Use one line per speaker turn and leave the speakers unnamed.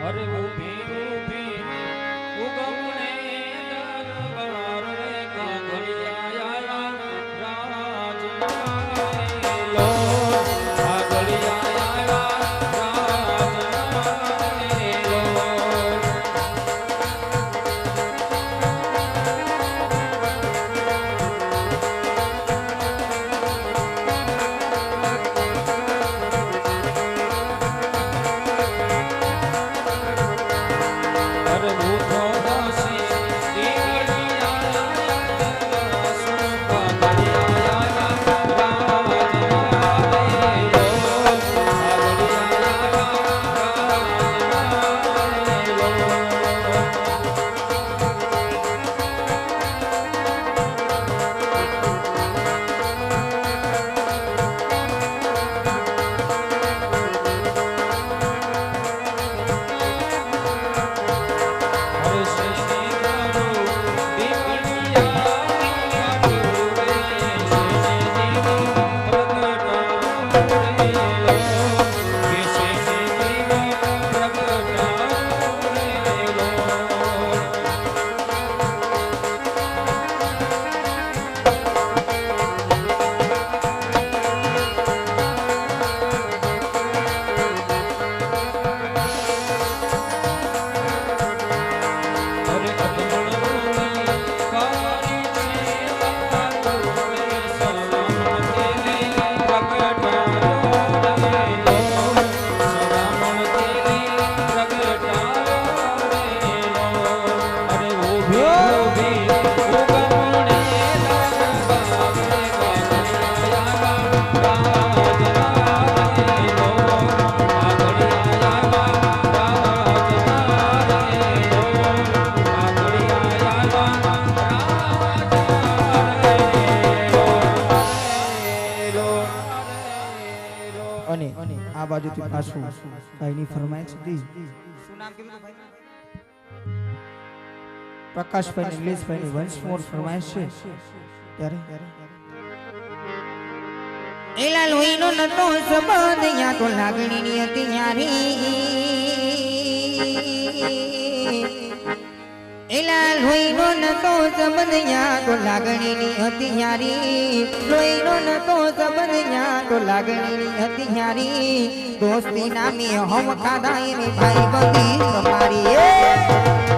અરે ઊભી ઊભી
આ બાજુથી પાછું. ભાઈની ફરમાઈશ હતી શું નામ કીધું ભાઈ પ્રકાશભાઈ નિલેશભાઈ વંશ મોર ફરમાઈશ છે. ત્યારે?
એલા લોહીનો નતો સંબંધ યા તો લાગણીની હતી યારી એલા લોહીનો નતો સંબંધ યા તો લાગણીની હતી યારી લોહીનો નતો સંબંધ યા તો લાગણીની હતી યારી દોસ્તી નામી હમ ખાધા, એની ભાઈ બંધી તમારી.